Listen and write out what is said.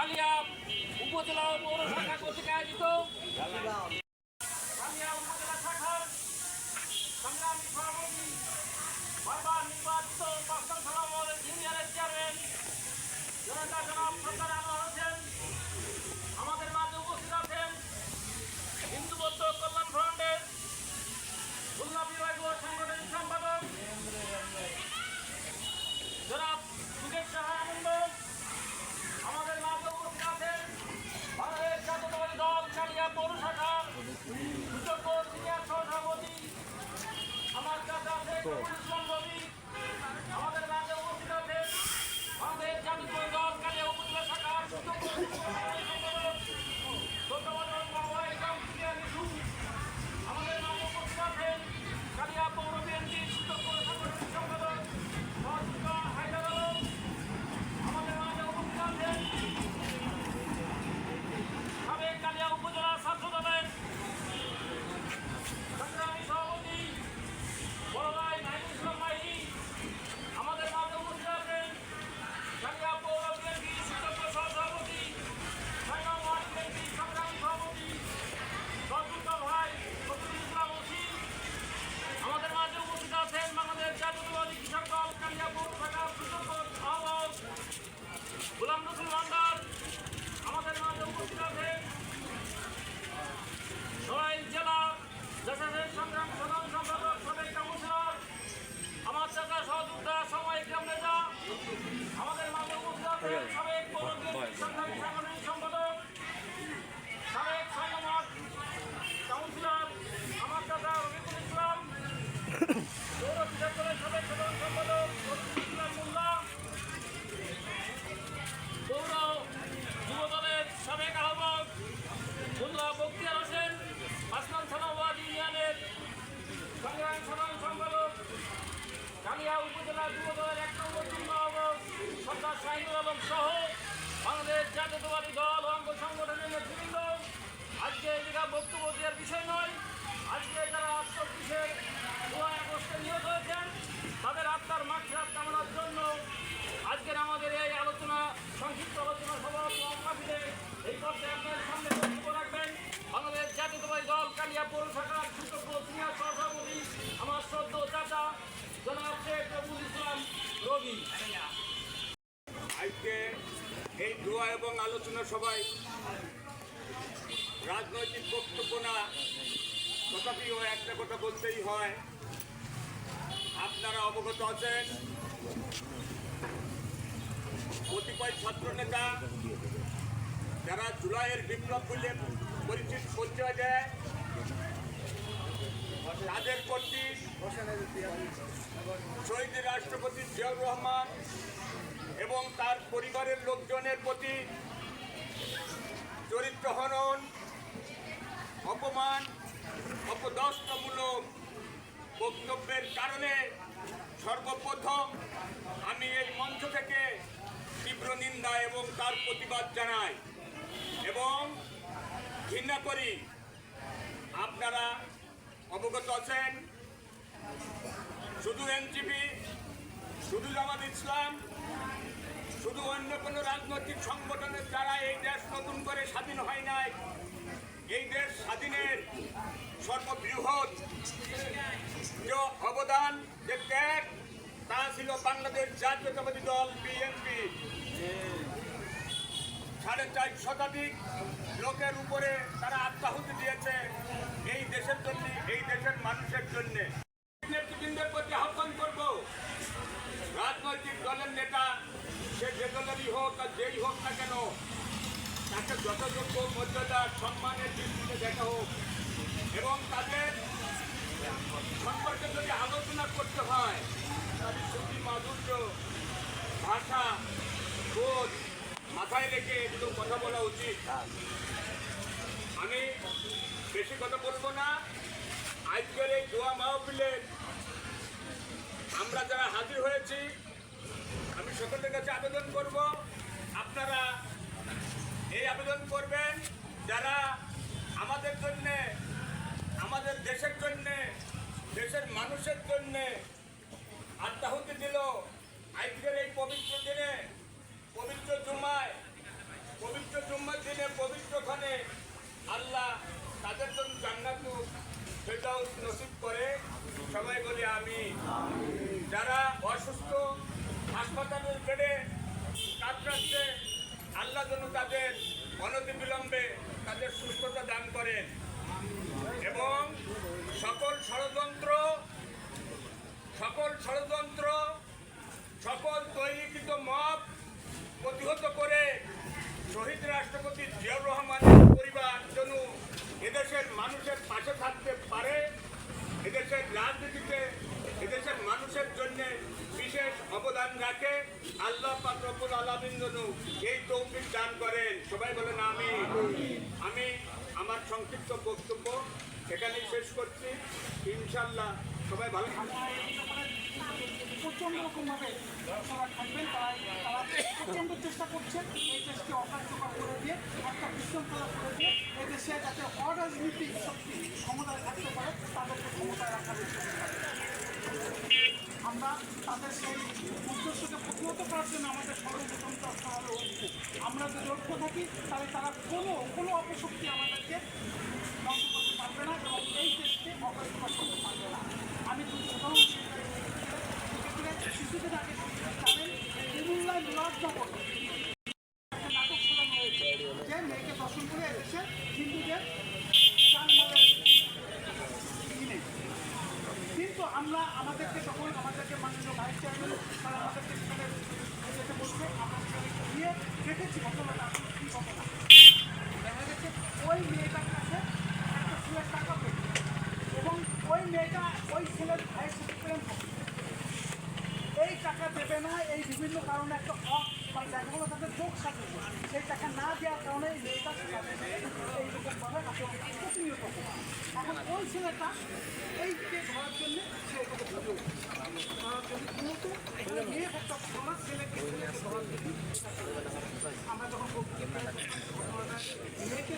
কালিয়া উপজেলা পৌরশাখা কর্তৃক আয়োজিত। আলোচনা সবাই রাজনৈতিক বক্তব্য না, তথাপিও একটা কথা বলতেই হয়। আপনারা অবগত আছেন, কতিপয় ছাত্র নেতা যারা জুলাইয়ের বিপ্লব বলে পরিচিত পরিচয় দেয়, তাদের প্রতি শহীদ রাষ্ট্রপতি জিয়াউর রহমান এবং তার পরিবারের লোকজনের প্রতি চরিত্র অপমান অপদস্তমূলক বক্তব্যের কারণে সর্বপ্রথম আমি এই মঞ্চ থেকে তীব্র নিন্দা এবং তার প্রতিবাদ জানাই এবং ঘৃণা করি। আপনারা অবগত আছেন। শুধু এনজিপি, শুধু জামাত ইসলাম শুধু অন্য কোনো রাজনৈতিক সংগঠনের দ্বারা এই দেশ নতুন করে স্বাধীন হয় নাই। এই দেশ স্বাধীনের সর্ববৃহৎ যে অবদান, যে ত্যাগ, তা ছিল বাংলাদেশ জাতীয়তাবাদী দল, বিএনপি। সাড়ে চার শতাধিক লোকের উপরে তারা আত্মাহুতি দিয়েছে এই দেশের জন্য, এই দেশের মানুষের জন্যে। বেশি কথা বলব না। আজকের এই দোয়া মাহফিলে আমরা যারা হাজির হয়েছি, আমি সকলের কাছে আবেদন করব। আপনারা এই আবেদন করবেন। তাদের অনতি বিলম্বে তাদের সুস্থতা দান করেন। এবং সকল ষড়যন্ত্র সকল ষড়যন্ত্র, সকল তৈরিকৃত মত প্রতিহত করে শহীদ রাষ্ট্রপতি জিয়াউর রহমানের পরিবার যেন এদেশের মানুষের পাশে থাকতে পারে এদেশের রাজনীতিতে এদেশের মানুষের জন্য বিশেষ অবদান রাখে আল্লাহ পাকরবুল আলমিন যেন এই তৌফিক দান করেন। সবাই বলেন আমি আমি আমার সংক্ষিপ্ত বক্তব্য এখানেই শেষ করছি। ইনশাল্লাহ সবাই ভালো প্রচণ্ড রকমভাবে থাকবেন তারা প্রচণ্ড চেষ্টা করছেন এই করে দিয়ে, একটা করে দিয়ে, এই যাতে থাকতে পারে, তাদেরকে আমরা তাদের সেই উদ্দেশ্যকে প্রতিহত করার জন্য আমাদের সর্বপ্রথম চেষ্টা হবে ঐক্য আমরা যদি লক্ষ্য থাকি, তাহলে তারা কোনো কোনো অপশক্তি আমাদেরকে ধ্বংস করতে পারবে না এবং এই দেশকে অকার্যকর করতে পারবে না। আমি দুটি উদাহরণ শিশুদের আগে জানেন একটা টাকা দেবে না, এই বিভিন্ন কারণে একটা অফ বা মানে ব্যাংকগুলো তাদের চোখ থাকে সেই টাকা না দেওয়ার কারণে এই মেয়েটা এইরকমভাবে প্রতিনিয়ত এখন ওই ছেলেটা এই ধরার জন্য সে এটাকে ধরার জন্য কিন্তু মেয়ে একটা সমাজ ছেলেকে ধরার জন্য আমরা যখন মেয়েকে